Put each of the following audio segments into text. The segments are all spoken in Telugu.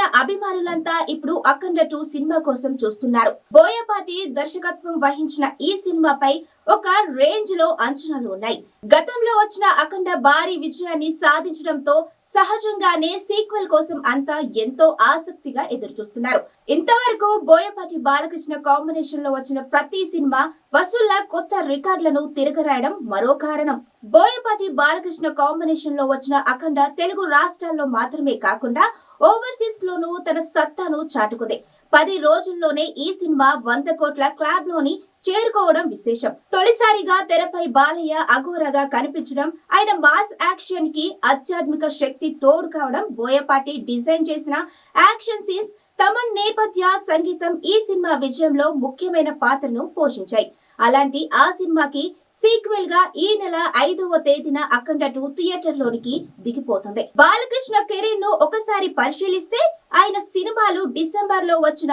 అభిమానులంతా ఇప్పుడు అఖండ టూ సినిమా కోసం చూస్తున్నారు. బోయపాటి దర్శకత్వం వహించిన ఈ సినిమాపై ఒక రేంజ్లో అంచనాలు ఉన్నాయి. గతంలో వచ్చిన అఖండ భారీ విజయాన్ని సాధించడంతో సహజంగానే సీక్వెల్ కోసం అంతా ఎంతో ఆసక్తిగా ఎదురుచూస్తున్నారు. ఇంతవరకు బోయపాటి బాలకృష్ణ కాంబినేషన్లో వచ్చిన ప్రతి సినిమా వసూళ్ళ కొత్త రికార్డులను తిరగరాయడం మరో కారణం. బోయపాటి బాలకృష్ణ కాంబినేషన్లో వచ్చిన అఖండ తెలుగు రాష్ట్రాల్లో మాత్రమే కాకుండా ఓవర్సీస్ లోనూ తన సత్తాను చాటుకుంది. పది రోజుల్లోనే ఈ సినిమా వంద కోట్ల క్లాబ్లోని చేరుకోవడం విశేషం. తొలిసారిగా తెరపై బాలయ్య అఘోరగా కనిపించడం ఆయన మాస్ యాక్షన్కి ఆధ్యాత్మిక శక్తి తోడు కావడం బోయపాటి డిజైన్ చేసిన యాక్షన్ సీన్స్ తమన్ నేపథ్య సంగీతం ఈ సినిమా విజయంలో ముఖ్యమైన పాత్రను పోషించాయి. అలాంటి ఆ సినిమాకి సీక్వెల్గా ఈ నెల ఐదవ తేదీన అఖండ టూ థియేటర్ లోనికి దిగిపోతుంది. బాలకృష్ణ కెరీర్ను ఒకసారి పరిశీలిస్తే ఆయన సినిమాలు డిసెంబర్లో వచ్చిన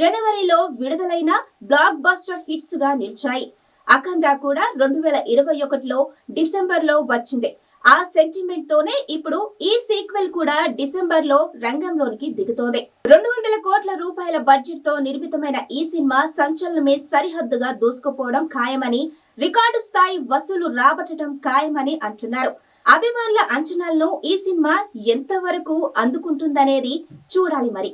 జనవరిలో విడుదలైన బ్లాక్ బస్టర్ హిట్స్గా నిలిచాయి. అఖండ కూడా రెండు వేల ఇరవై ఒకటిలో డిసెంబర్లో వచ్చింది. ఆ సెంటిమెంట్ తోనే ఇప్పుడు ఈ సీక్వెల్ కూడా డిసెంబర్లో రంగంలోనికి దిగుతోంది. రెండు వందల కోట్ల రూపాయల బడ్జెట్తో నిర్మితమైన ఈ సినిమా సంచలనమే సరిహద్దుగా దూసుకుపోవడం ఖాయమని రికార్డు స్థాయి వసూలు రాబట్టడం ఖాయమని అంటున్నారు. అభిమానుల అంచనాలను ఈ సినిమా ఎంతవరకు అందుకుంటుందనేది చూడాలి మరి.